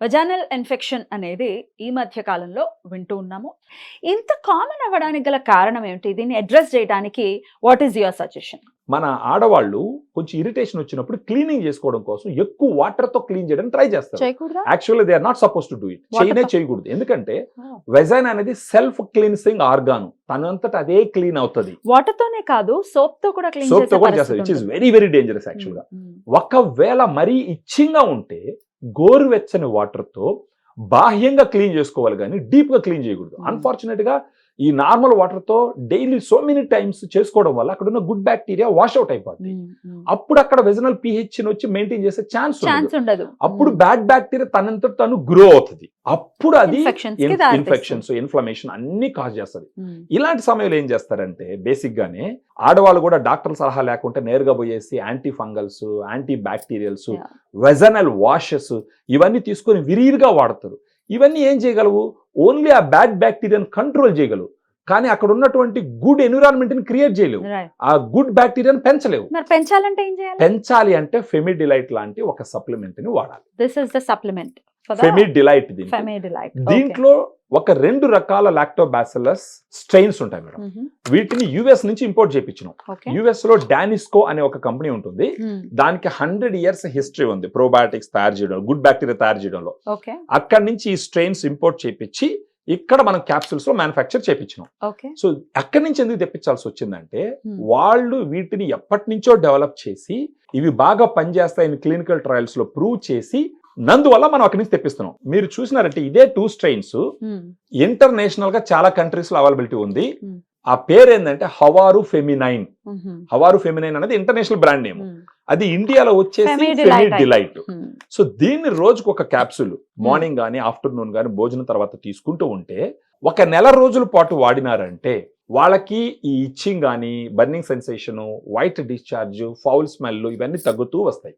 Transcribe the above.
వజానల్ infection అనేది ఈ మధ్య కాలంలో వింటూ ఉన్నాము. ఇంత కామన్ అవ్వడానికి గల కారణం ఏమిటి? దీన్ని అడ్రస్ చేయడానికి వాట్ ఈస్ యువర్ సజెషన్ మన ఆడవాళ్ళు కొంచెం ఇరిటేషన్ వచ్చినప్పుడు క్లీనింగ్ చేసుకోవడం కోసం ఎక్కువ వాటర్తో క్లీన్ చేయడానికి ట్రై చేస్తారు. Actually they are not suppose to do it చేయనే చేయకూడదు. ఎందుకంటే. వెజైన్ అనేది సెల్ఫ్ క్లీన్సింగ్ ఆర్గాన్ తనంతట అదే క్లీన్ అవుతుంది. వాటర్ తోనే కాదు సోప్తో కూడా క్లీన్ సోప్తో కూడా చేస్తుంది which is very very dangerous యాక్చువల్గా ఒకవేళ మరీ ఇచ్చింగ్గా ఉంటే గోరువెచ్చని వాటర్తో బాహ్యంగా క్లీన్ చేసుకోవాలి కానీ డీప్గా క్లీన్ చేయకూడదు Hmm. ఈ నార్మల్ వాటర్తో డైలీ సో మెనీ టైమ్స్ చేసుకోవడం వల్ల అక్కడ ఉన్న గుడ్ బ్యాక్టీరియా వాష్ అవుట్ అయిపోతుంది అప్పుడు అక్కడ వెజనల్ పిహెచ్ వచ్చి మెయింటైన్ చేసే ఛాన్స్ ఉండదు. అప్పుడు బ్యాడ్ బ్యాక్టీరియా తనంత తను గ్రో అవుతుంది. అప్పుడు అది ఇన్ఫెక్షన్స్ ఇన్ఫ్లమేషన్ అన్ని కాజ్ చేస్తుంది. ఇలాంటి సమయంలో ఏం చేస్తారంటే బేసిక్ గానే ఆడవాళ్ళు కూడా డాక్టర్ సలహా లేకుంటే నేరుగా పోయేసి anti fungals anti bacterials. Vaginal washes ఇవన్నీ తీసుకొని విరివిగా వాడతారు. ఇవన్నీ ఏం చేయగలవు? ఓన్లీ ఆ బ్యాడ్ బ్యాక్టీరియాని కంట్రోల్ చేయగలవు. కానీ అక్కడ ఉన్నటువంటి గుడ్ ఎన్విరాన్మెంట్ని క్రియేట్ చేయలేవు. ఆ గుడ్ బ్యాక్టీరియాని పెంచలేవు. పెంచాలంటే ఏం చేయాలి? పెంచాలి అంటే ఫెమిడిలైట్ లాంటి ఒక సప్లిమెంట్ని వాడాలి. This is the supplement Femidelight దీంట్లో ఒక రెండు రకాల లాక్టోబాసిలస్ స్ట్రెయిన్స్ ఉంటాయి మేడం. వీటిని యుఎస్ నుంచి ఇంపోర్ట్ చేయించినాం యుఎస్లో డానిస్కో అనే ఒక కంపెనీ ఉంటుంది. దానికి హండ్రెడ్ ఇయర్స్ హిస్టరీ ఉంది. ప్రోబయాటిక్స్ తయారు చేయడం గుడ్ బ్యాక్టీరియా తయారు చేయడంలో. అక్కడి నుంచి ఈ స్ట్రెయిన్స్ ఇంపోర్ట్ చేయించి ఇక్కడ మనం క్యాప్సూల్స్లో మ్యానుఫ్యాక్చర్ చేయించినాం ఓకే. సో అక్కడి నుంచి ఎందుకు తెప్పించాల్సి వచ్చిందంటే. వాళ్ళు వీటిని ఎప్పటి నుంచో డెవలప్ చేసి ఇవి బాగా పనిచేస్తాయని క్లినికల్ ట్రయల్స్లో ప్రూవ్ చేసి నందువల్ల మనం అక్కడి నుంచి తెప్పిస్తున్నాం. మీరు చూసినారంటే ఇదే టూ స్ట్రెయిన్స్. ఇంటర్నేషనల్గా చాలా కంట్రీస్లో అవైలబిలిటీ ఉంది. ఆ పేరు ఏంటంటే హవారు ఫెమినైన్. హవారు ఫెమినైన్ అనేది ఇంటర్నేషనల్ బ్రాండ్ నేమ్. అది ఇండియాలో వచ్చేసి. డిలైట్ సో దీన్ని రోజుకు ఒక క్యాప్సూల్ మార్నింగ్ కానీ ఆఫ్టర్నూన్ కానీ భోజనం తర్వాత తీసుకుంటూ ఉంటే ఒక నెల రోజుల పాటు వాడినారంటే వాళ్ళకి ఈ ఇచ్చింగ్ కానీ burning sensation white discharge foul smell ఇవన్నీ తగ్గుతూ వస్తాయి.